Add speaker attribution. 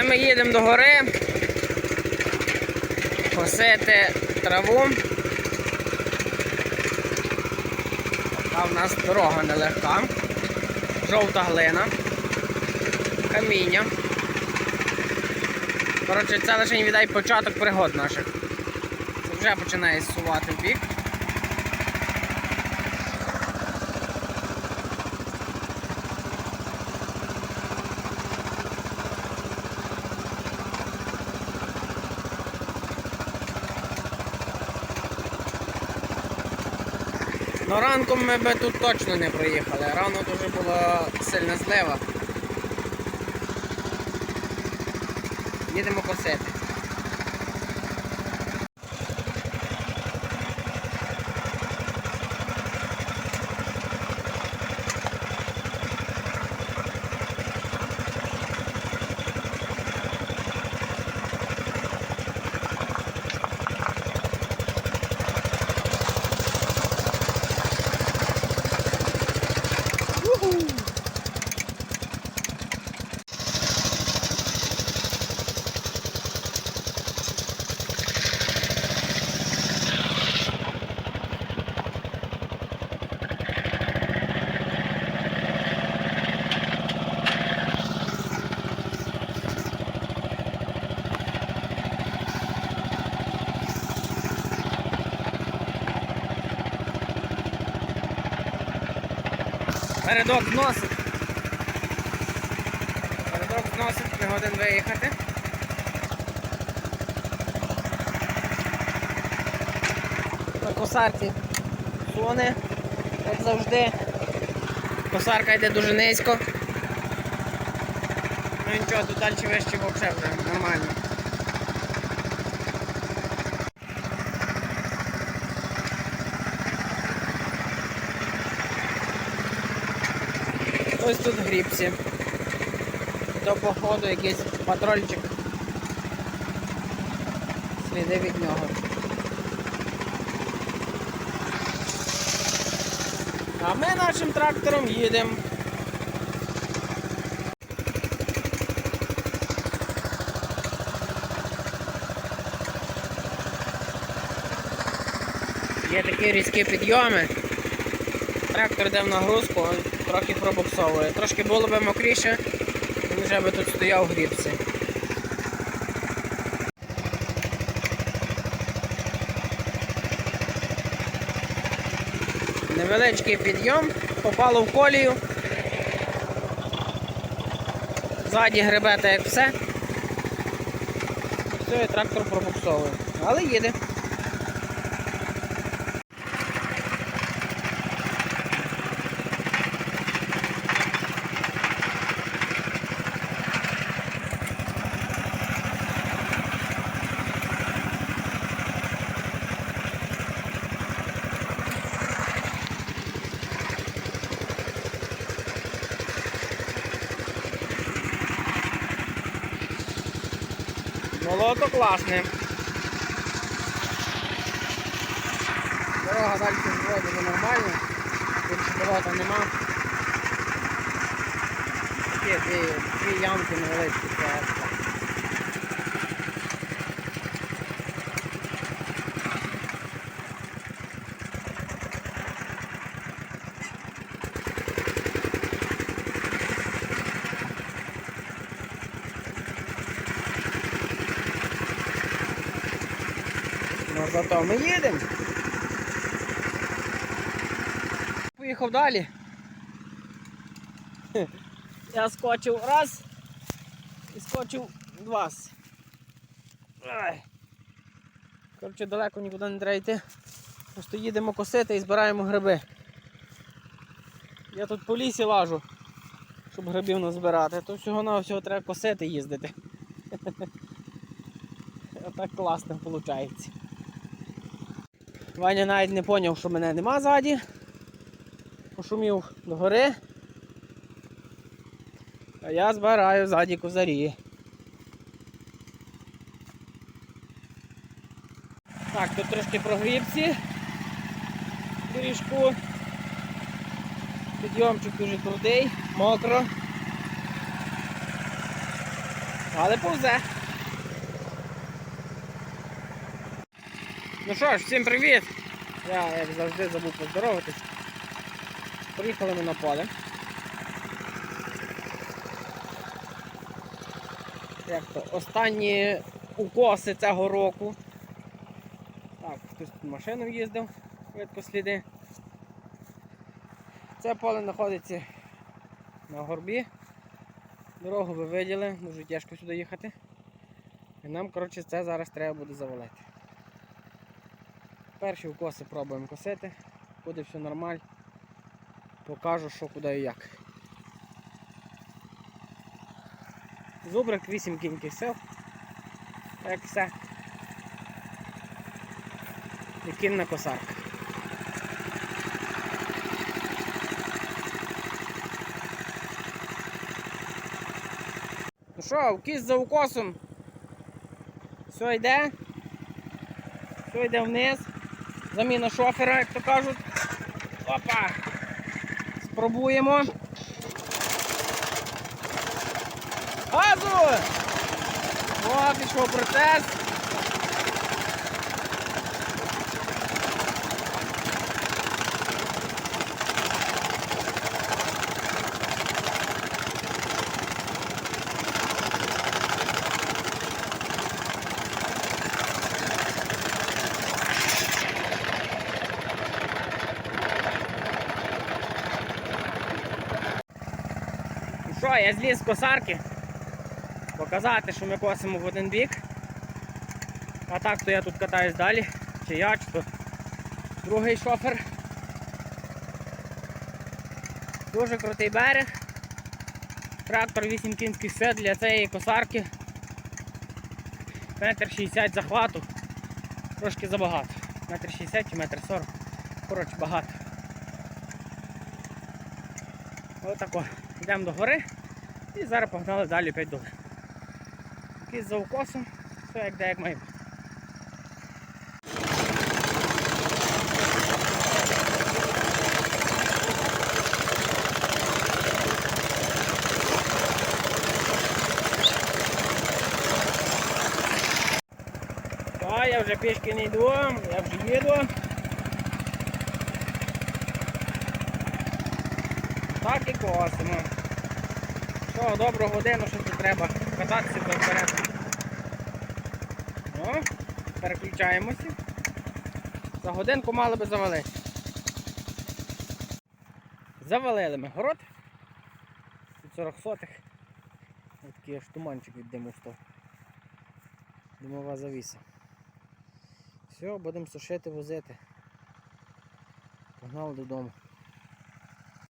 Speaker 1: Це ми їдемо до гори. Косити траву. А в нас дорога нелегка. Жовта глина. Каміння. Коротше, це лише віддай початок пригод наших. Це вже починає зсувати в бік. Ну ранком ми би тут точно не проїхали. Рано дуже була сильна злива. Їдемо косити. Передок зносить. Передок зносить, не годин виїхати. На косарці суне, як завжди. Косарка йде дуже низько. Ну нічого, тут далі вище взагалі нормально. Ось тут грібці. До походу якийсь патрольчик. Сліди від нього. А ми нашим трактором їдемо. Є такі різкі підйоми. Трактор йде в нагрузку, трохи пробуксовує. Трошки було б мокріше, він вже би тут стояв в грібці. Невеличкий підйом, попало в колію. Ззаді гребете як все. Все, і трактор пробуксовує. Але їде. Молото класне. Дорога далі вроде нормальна. Більше болота нема. Такі дві, дві ямки невеличкі зато ми їдемо. Поїхав далі. Я скочив раз і скочив два. Коротше, далеко нікуди не треба йти. Просто їдемо косити і збираємо гриби. Я тут по лісі лажу, щоб грибів назбирати, то всього на всього треба косити їздити. Отак класно виходить. Ваня навіть не зрозумів, що мене нема ззаді. Пошумів до гори. А я збираю ззаді козарі. Так, тут трошки прогрібці. Доріжку. Підйомчик дуже крутий, мокро. Але повзе. Ну що ж, всім привіт! Я, як завжди, забув поздороватись. Приїхали ми на поле. Як то, останні укоси цього року. Так, хтось тут машиною їздив, видко сліди. Це поле знаходиться на горбі. Дорогу ви виділи, дуже тяжко сюди їхати. І нам, коротше, це зараз треба буде завалити. Перші укоси пробуємо косити, буде все нормально. Покажу, що куди і як. Зубрик 8 кіньких сил. Як все. І кінна косарка. Ну що, кість за укосом. Все йде. Все йде вниз. Заміна шофера, як то кажуть. Опа! Спробуємо. Газу! О, пішов процес. Що, я зліз з косарки. Показати, що ми косимо в один бік. А так то я тут катаюсь далі. Чи я, чи то другий шофер. Дуже крутий берег. Трактор 8 кінських сил для цієї косарки. Метр 60 захвату. Трошки забагато. Метр 60 чи метр 40. Коротше, багато. Отако. Йдемо до гори і зараз погнали далі 5 доларів. Якийсь за укосом, все як де як має бути. А, я вже пішки не йду, я вже їду. Так і косимо. Що, добру годину, що тут треба кататися вперед. О, переключаємося. За годинку мали би завалити. Завалили ми город. Тут 40 сотих. Такий аж туманчик від диму став. Димова завіса. Все, будемо сушити, возити. Погнали додому.